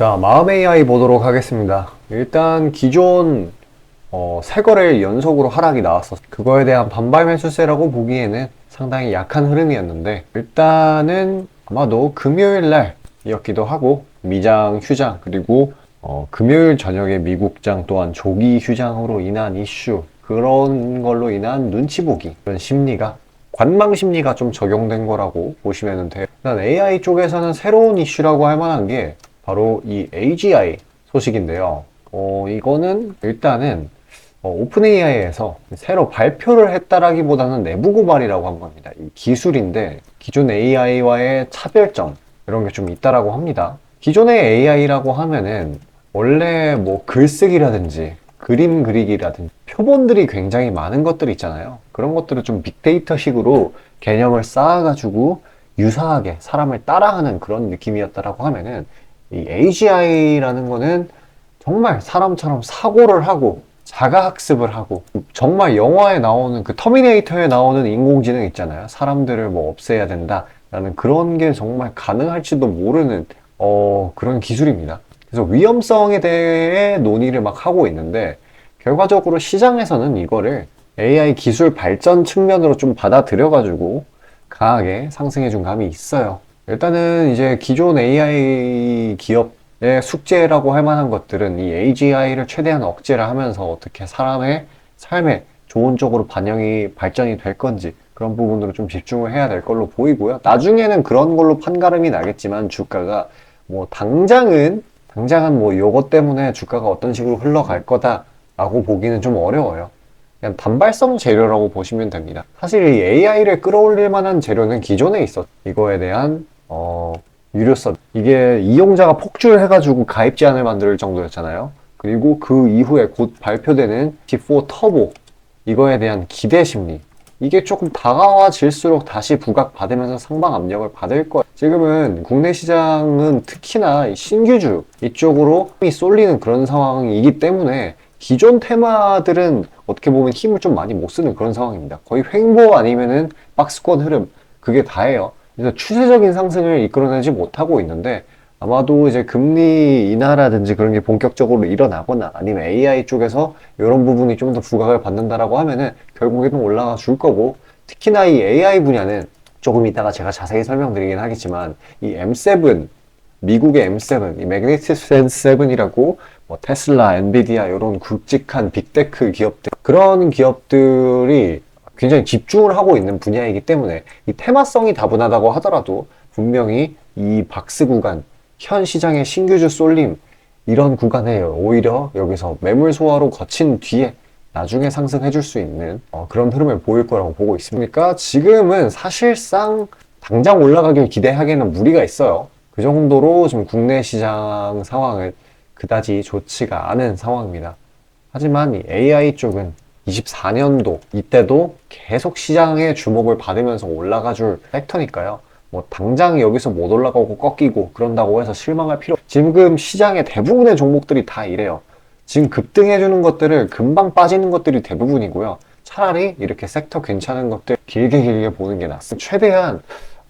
자, 마음 AI 보도록 하겠습니다. 일단 기존 어, 세 거래일 연속으로 하락이 나왔어. 그거에 대한 반발 매수세라고 보기에는 상당히 약한 흐름이었는데 일단은 아마도 금요일 날이었기도 하고 미장 휴장 그리고 어, 금요일 저녁에 미국장 또한 조기 휴장으로 인한 이슈 그런 걸로 인한 눈치 보기 그런 심리가 관망 심리가 좀 적용된 거라고 보시면 돼요. 일단 AI 쪽에서는 새로운 이슈라고 할 만한 게 바로 이 AGI 소식인데요. 어, 이거는 일단은 어, 오픈 AI에서 새로 발표를 했다라기보다는 내부 고발이라고 한 겁니다. 이 기술인데 기존 AI와의 차별점 이런 게 좀 있다라고 합니다. 기존의 AI라고 하면은 원래 뭐 글쓰기라든지 그림 그리기라든지 표본들이 굉장히 많은 것들이 있잖아요. 그런 것들을 좀 빅데이터식으로 개념을 쌓아가지고 유사하게 사람을 따라하는 그런 느낌이었다라고 하면은 이 AGI라는 거는 정말 사람처럼 사고를 하고 자가 학습을 하고 정말 영화에 나오는 그 터미네이터에 나오는 인공지능 있잖아요. 사람들을 뭐 없애야 된다라는 그런 게 정말 가능할지도 모르는 어, 그런 기술입니다. 그래서 위험성에 대해 논의를 막 하고 있는데 결과적으로 시장에서는 이거를 AI 기술 발전 측면으로 좀 받아들여 가지고 강하게 상승해 준 감이 있어요. 일단은 이제 기존 AI 기업의 숙제라고 할 만한 것들은 이 AGI를 최대한 억제를 하면서 어떻게 사람의 삶에 좋은 쪽으로 반영이 발전이 될 건지 그런 부분으로 좀 집중을 해야 될 걸로 보이고요. 나중에는 그런 걸로 판가름이 나겠지만 주가가 뭐 당장은 당장은 뭐 요것 때문에 주가가 어떤 식으로 흘러갈 거다라고 보기는 좀 어려워요. 그냥 단발성 재료라고 보시면 됩니다. 사실 이 AI를 끌어올릴 만한 재료는 기존에 있었. 이거에 대한 어, 유료성. 이게 이용자가 폭주를 해가지고 가입 제한을 만들 정도였잖아요. 그리고 그 이후에 곧 발표되는 G4 터보. 이거에 대한 기대 심리. 이게 조금 다가와질수록 다시 부각받으면서 상방 압력을 받을 거예요. 지금은 국내 시장은 특히나 이 신규주 이쪽으로 힘이 쏠리는 그런 상황이기 때문에 기존 테마들은 어떻게 보면 힘을 좀 많이 못 쓰는 그런 상황입니다. 거의 횡보 아니면은 박스권 흐름 그게 다예요. 그래서 추세적인 상승을 이끌어내지 못하고 있는데 아마도 이제 금리 인하라든지 그런 게 본격적으로 일어나거나 아니면 AI 쪽에서 이런 부분이 좀 더 부각을 받는다라고 하면은 결국에는 올라가 줄 거고 특히나 이 AI 분야는 조금 이따가 제가 자세히 설명드리긴 하겠지만 이 M7 미국의 M7, 이 매그니티센트 7이라고 뭐 테슬라, 엔비디아 이런 굵직한 빅테크 기업들 그런 기업들이 굉장히 집중을 하고 있는 분야이기 때문에 이 테마성이 다분하다고 하더라도 분명히 이 박스 구간, 현 시장의 신규주 쏠림 이런 구간에 오히려 여기서 매물 소화로 거친 뒤에 나중에 상승해 줄 수 있는 어, 그런 흐름을 보일 거라고 보고 있습니까? 지금은 사실상 당장 올라가길 기대하기에는 무리가 있어요. 그 정도로 지금 국내 시장 상황은 그다지 좋지가 않은 상황입니다. 하지만 이 AI 쪽은 24년도 이때도 계속 시장의 주목을 받으면서 올라가 줄 섹터니까요. 뭐 당장 여기서 못 올라가고 꺾이고 그런다고 해서 실망할 필요 지금 시장의 대부분의 종목들이 다 이래요. 지금 급등해주는 것들을 금방 빠지는 것들이 대부분이고요. 차라리 이렇게 섹터 괜찮은 것들 길게 길게 보는 게 낫습니다. 최대한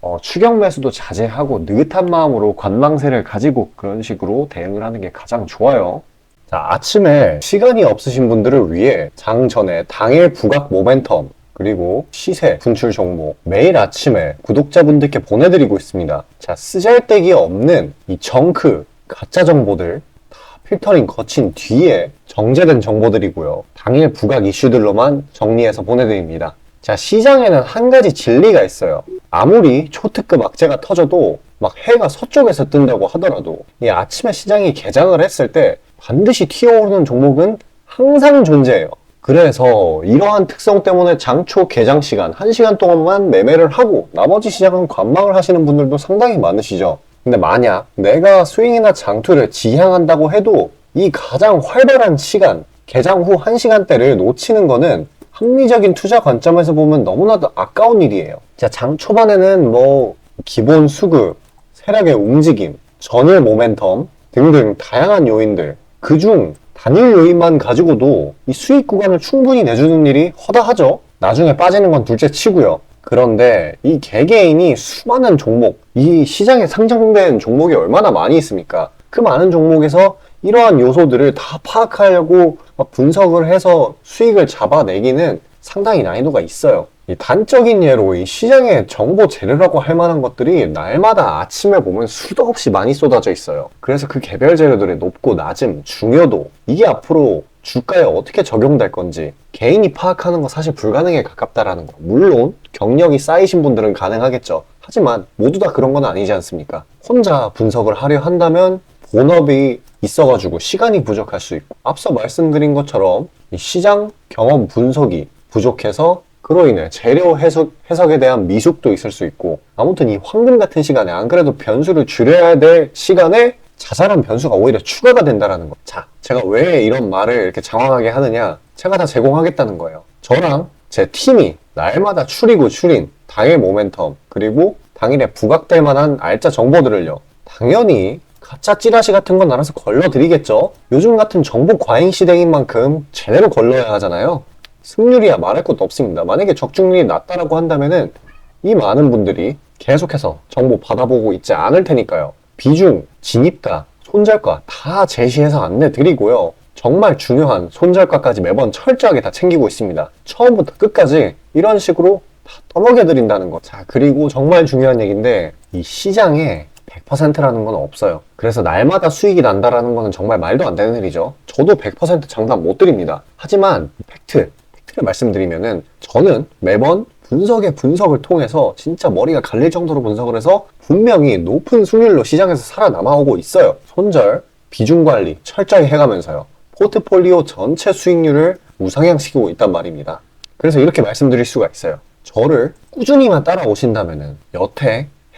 어, 추격 매수도 자제하고 느긋한 마음으로 관망세를 가지고 그런 식으로 대응을 하는 게 가장 좋아요. 자, 아침에 시간이 없으신 분들을 위해 장 전에 당일 부각 모멘텀 그리고 시세 분출 종목 매일 아침에 구독자분들께 보내드리고 있습니다. 자, 쓰잘데기 없는 이 정크 가짜 정보들 다 필터링 거친 뒤에 정제된 정보들이고요. 당일 부각 이슈들로만 정리해서 보내드립니다. 자, 시장에는 한 가지 진리가 있어요. 아무리 초특급 악재가 터져도 막 해가 서쪽에서 뜬다고 하더라도 이 아침에 시장이 개장을 했을 때 반드시 튀어오르는 종목은 항상 존재해요. 그래서 이러한 특성 때문에 장초 개장 시간 1시간 동안만 매매를 하고 나머지 시장은 관망을 하시는 분들도 상당히 많으시죠. 근데 만약 내가 스윙이나 장투를 지향한다고 해도 이 가장 활발한 시간, 개장 후 1시간대를 놓치는 거는 합리적인 투자 관점에서 보면 너무나도 아까운 일이에요. 자, 장 초반에는 뭐 기본 수급, 세력의 움직임, 전일 모멘텀 등등 다양한 요인들 그중 단일 요인만 가지고도 이 수익 구간을 충분히 내주는 일이 허다하죠. 나중에 빠지는 건 둘째 치고요. 그런데 이 개개인이 수많은 종목, 이 시장에 상장된 종목이 얼마나 많이 있습니까? 그 많은 종목에서 이러한 요소들을 다 파악하려고 막 분석을 해서 수익을 잡아내기는 상당히 난이도가 있어요. 이 단적인 예로 이 시장에 정보 재료라고 할 만한 것들이 날마다 아침에 보면 수도 없이 많이 쏟아져 있어요. 그래서 그 개별 재료들의 높고 낮음, 중요도 이게 앞으로 주가에 어떻게 적용될 건지 개인이 파악하는 거 사실 불가능에 가깝다라는 거. 물론 경력이 쌓이신 분들은 가능하겠죠. 하지만 모두 다 그런 건 아니지 않습니까? 혼자 분석을 하려 한다면 본업이 있어가지고 시간이 부족할 수 있고 앞서 말씀드린 것처럼 이 시장 경험 분석이 부족해서 그로 인해 재료 해석, 해석에 대한 미숙도 있을 수 있고 아무튼 이 황금 같은 시간에 안 그래도 변수를 줄여야 될 시간에 자잘한 변수가 오히려 추가가 된다라는 거. 자, 제가 왜 이런 말을 이렇게 장황하게 하느냐? 제가 다 제공하겠다는 거예요. 저랑 제 팀이 날마다 추리고 추린 당일 모멘텀 그리고 당일에 부각될 만한 알짜 정보들을요. 당연히 가짜 찌라시 같은 건 알아서 걸러드리겠죠. 요즘 같은 정보 과잉 시대인 만큼 제대로 걸러야 하잖아요. 승률이야 말할 것도 없습니다. 만약에 적중률이 낮다라고 한다면은 이 많은 분들이 계속해서 정보 받아보고 있지 않을 테니까요. 비중, 진입가, 손절가 다 제시해서 안내 드리고요. 정말 중요한 손절가까지 매번 철저하게 다 챙기고 있습니다. 처음부터 끝까지 이런 식으로 다 떠먹여 드린다는 거. 자, 그리고 정말 중요한 얘기인데 이 시장에 100%라는 건 없어요. 그래서 날마다 수익이 난다라는 거는 정말 말도 안 되는 일이죠. 저도 100% 장담 못 드립니다. 하지만 팩트, 팩트를 말씀드리면은 저는 매번 분석의 분석을 통해서 진짜 머리가 갈릴 정도로 분석을 해서 분명히 높은 수익률로 시장에서 살아남아오고 있어요. 손절, 비중 관리 철저히 해가면서요. 포트폴리오 전체 수익률을 우상향시키고 있단 말입니다. 그래서 이렇게 말씀드릴 수가 있어요. 저를 꾸준히만 따라오신다면은 여태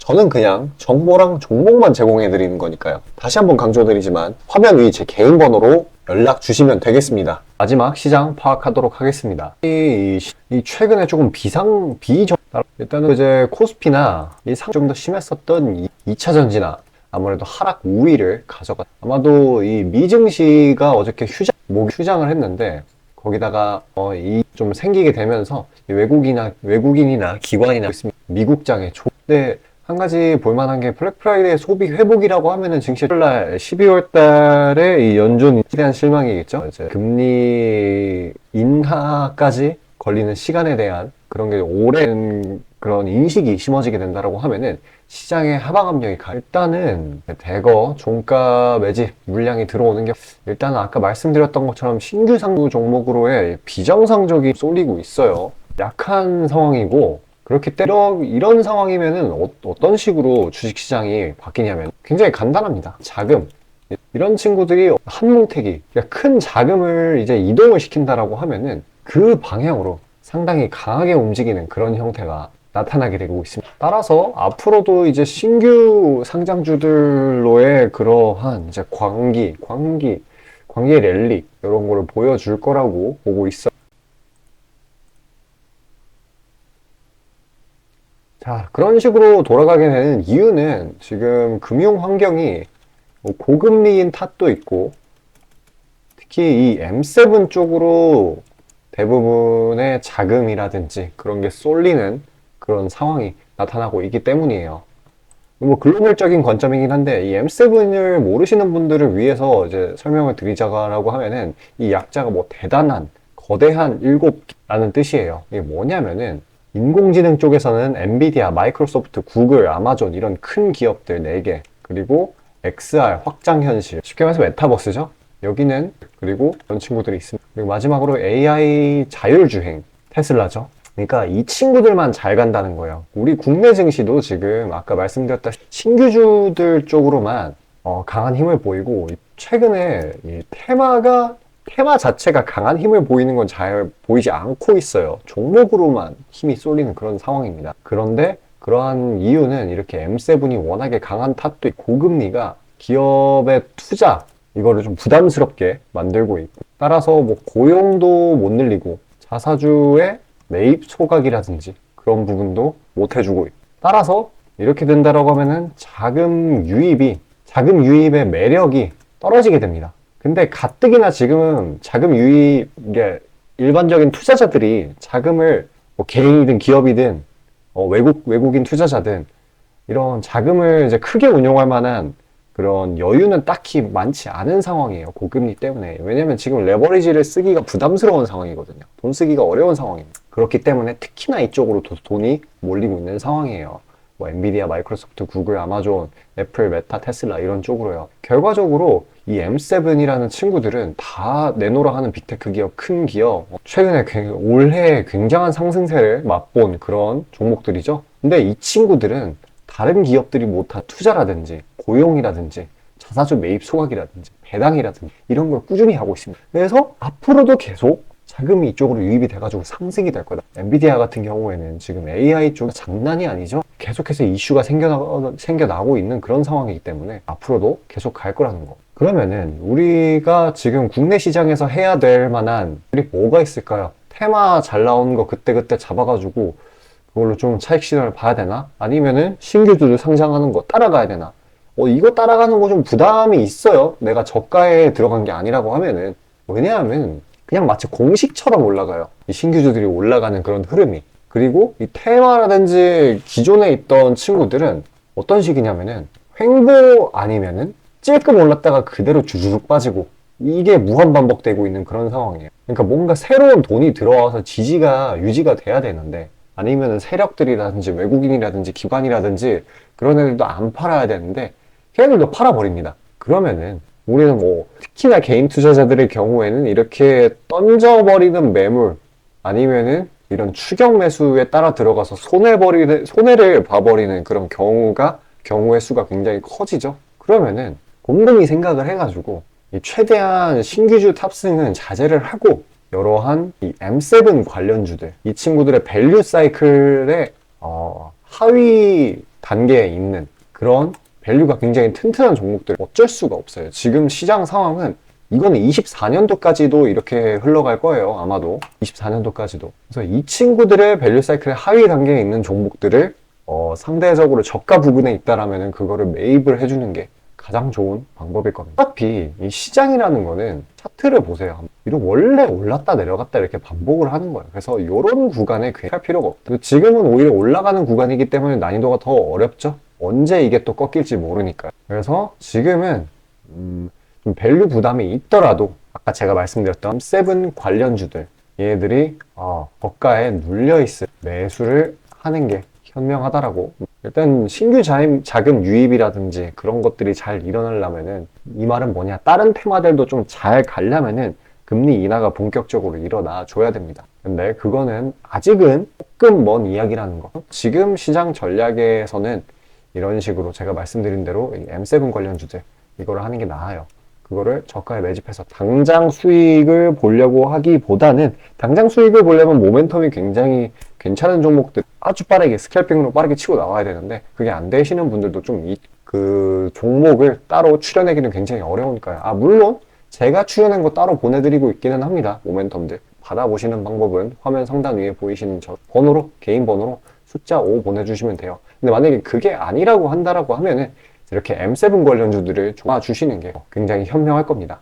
저는 그냥 정보랑 종목만 제공해 드리는 거니까요. 다시 한번 강조드리지만 화면 위 제 개인 번호로 연락 주시면 되겠습니다. 마지막 시장 파악하도록 하겠습니다. 이, 이, 이 최근에 조금 비상 비정 일단은 이제 코스피나 이상좀 더 심했었던 2차 전지나 아무래도 하락 우위를 가져가 아마도 이 미증시가 어저께 휴장 목 휴장을 했는데 거기다가 어, 이 좀 생기게 되면서 이 외국이나 외국인이나 기관이나 미국장의 조 근데 한 가지 볼만한 게 블랙 프라이데이 소비 회복이라고 하면은 증시 날 12월 달에 이 연준에 대한 실망이겠죠. 이제 금리 인하까지 걸리는 시간에 대한 그런 게 오랜 그런 인식이 심어지게 된다라고 하면은 시장의 하방 압력이 가. 일단은 대거 종가 매집 물량이 들어오는 게 일단은 아까 말씀드렸던 것처럼 신규 상부 종목으로의 비정상적이 쏠리고 있어요. 약한 상황이고 그렇기 때문에 이런 상황이면은 어, 떤 식으로 주식시장이 바뀌냐면 굉장히 간단합니다. 자금. 이런 친구들이 한뭉태기, 그러니까 큰 자금을 이제 이동을 시킨다라고 하면은 그 방향으로 상당히 강하게 움직이는 그런 형태가 나타나게 되고 있습니다. 따라서 앞으로도 이제 신규 상장주들로의 그러한 이제 광기, 광기, 광기 랠리 이런 거를 보여줄 거라고 보고 있어. 자, 그런 식으로 돌아가게 되는 이유는 지금 금융 환경이 뭐 고금리인 탓도 있고 특히 이 M7 쪽으로 대부분의 자금이라든지 그런 게 쏠리는 그런 상황이 나타나고 있기 때문이에요. 뭐 글로벌적인 관점이긴 한데 이 M7을 모르시는 분들을 위해서 이제 설명을 드리자고 하면은 이 약자가 뭐 대단한 거대한 일곱라는 뜻이에요. 이게 뭐냐면은 인공지능 쪽에서는 엔비디아, 마이크로소프트, 구글, 아마존 이런 큰 기업들 4개 그리고 XR, 확장현실 쉽게 말해서 메타버스죠. 여기는 그리고 이런 친구들이 있습니다. 그리고 마지막으로 AI 자율주행 테슬라죠. 그러니까 이 친구들만 잘 간다는 거예요. 우리 국내 증시도 지금 아까 말씀드렸다 신규주들 쪽으로만 어, 강한 힘을 보이고 최근에 이 테마가 테마 자체가 강한 힘을 보이는 건 잘 보이지 않고 있어요. 종목으로만 힘이 쏠리는 그런 상황입니다. 그런데 그러한 이유는 이렇게 M7이 워낙에 강한 탓도 있고 고금리가 기업의 투자 이거를 좀 부담스럽게 만들고 있고 따라서 뭐 고용도 못 늘리고 자사주의 매입 소각이라든지 그런 부분도 못 해주고 있고 따라서 이렇게 된다라고 하면은 자금 유입이 자금 유입의 매력이 떨어지게 됩니다. 근데 가뜩이나 지금은 자금 유입 이게 일반적인 투자자들이 자금을 뭐 개인이든 기업이든 어, 외국 외국인 투자자든 이런 자금을 이제 크게 운용할 만한 그런 여유는 딱히 많지 않은 상황이에요. 고금리 때문에. 왜냐면 지금 레버리지를 쓰기가 부담스러운 상황이거든요. 돈 쓰기가 어려운 상황입니다. 그렇기 때문에 특히나 이쪽으로 도- 돈이 몰리고 있는 상황이에요. 뭐 엔비디아, 마이크로소프트, 구글, 아마존, 애플, 메타, 테슬라 이런 쪽으로요. 결과적으로 이 M7이라는 친구들은 다 내노라 하는 빅테크 기업, 큰 기업, 최근에 굉- 올해 굉장한 상승세를 맛본 그런 종목들이죠. 근데 이 친구들은 다른 기업들이 못한 투자라든지 고용이라든지 자사주 매입 소각이라든지 배당이라든지 이런 걸 꾸준히 하고 있습니다. 그래서 앞으로도 계속 자금이 이쪽으로 유입이 돼가지고 상승이 될 거다. 엔비디아 같은 경우에는 지금 AI 쪽이 장난이 아니죠. 계속해서 이슈가 생겨나, 생겨나고 있는 그런 상황이기 때문에 앞으로도 계속 갈 거라는 거. 그러면은 우리가 지금 국내 시장에서 해야 될 만한 일이 뭐가 있을까요? 테마 잘 나오는 거 그때그때 잡아가지고 그걸로 좀 차익 실현을 봐야 되나? 아니면은 신규주들 상장하는 거 따라가야 되나? 어, 이거 따라가는 거 좀 부담이 있어요. 내가 저가에 들어간 게 아니라고 하면은. 왜냐하면 그냥 마치 공식처럼 올라가요. 이 신규주들이 올라가는 그런 흐름이. 그리고 이 테마라든지 기존에 있던 친구들은 어떤 식이냐면은 횡보 아니면은 찔끔 올랐다가 그대로 주주룩 빠지고 이게 무한 반복되고 있는 그런 상황이에요. 그러니까 뭔가 새로운 돈이 들어와서 지지가 유지가 돼야 되는데 아니면은 세력들이라든지 외국인이라든지 기관이라든지 그런 애들도 안 팔아야 되는데 걔네들도 팔아버립니다. 그러면은 우리는 뭐 특히나 개인 투자자들의 경우에는 이렇게 던져버리는 매물 아니면은 이런 추격 매수에 따라 들어가서 손해버리는 손해를 봐버리는 그런 경우가 경우의 수가 굉장히 커지죠. 그러면은 곰곰이 생각을 해가지고 이 최대한 신규주 탑승은 자제를 하고 여러한 이 M7 관련주들 이 친구들의 밸류 사이클의 어, 하위 단계에 있는 그런 밸류가 굉장히 튼튼한 종목들 어쩔 수가 없어요. 지금 시장 상황은 이거는 24년도까지도 이렇게 흘러갈 거예요. 아마도 24년도까지도. 그래서 이 친구들의 밸류 사이클의 하위 단계에 있는 종목들을 어, 상대적으로 저가 부분에 있다라면은 그거를 매입을 해주는 게 가장 좋은 방법일 겁니다. 어차피 이 시장이라는 거는 차트를 보세요. 이런 원래 올랐다 내려갔다 이렇게 반복을 하는 거예요. 그래서 이런 구간에 괜히 할 필요가 없다. 지금은 오히려 올라가는 구간이기 때문에 난이도가 더 어렵죠. 언제 이게 또 꺾일지 모르니까요. 그래서 지금은 음, 좀 밸류 부담이 있더라도 아까 제가 말씀드렸던 세븐 관련주들 얘들이 어, 저가에 눌려 있을 매수를 하는 게 현명하다라고 일단 신규 자임, 자금 유입이라든지 그런 것들이 잘 일어나려면은 이 말은 뭐냐 다른 테마들도 좀 잘 가려면은 금리 인하가 본격적으로 일어나 줘야 됩니다. 근데 그거는 아직은 조금 먼 이야기라는 거. 지금 시장 전략에서는 이런 식으로 제가 말씀드린 대로 이 M7 관련주들 이거를 하는 게 나아요. 그거를 저가에 매집해서 당장 수익을 보려고 하기보다는 당장 수익을 보려면 모멘텀이 굉장히 괜찮은 종목들 아주 빠르게 스캘핑으로 빠르게 치고 나와야 되는데 그게 안 되시는 분들도 좀 그 종목을 따로 추려내기는 굉장히 어려우니까요. 아 물론 제가 추려낸 거 따로 보내드리고 있기는 합니다. 모멘텀들 받아보시는 방법은 화면 상단 위에 보이시는 저 번호로 개인 번호로 숫자 5 보내주시면 돼요. 근데 만약에 그게 아니라고 한다라고 하면은 이렇게 M7 관련주들을 좋아 주시는 게 굉장히 현명할 겁니다.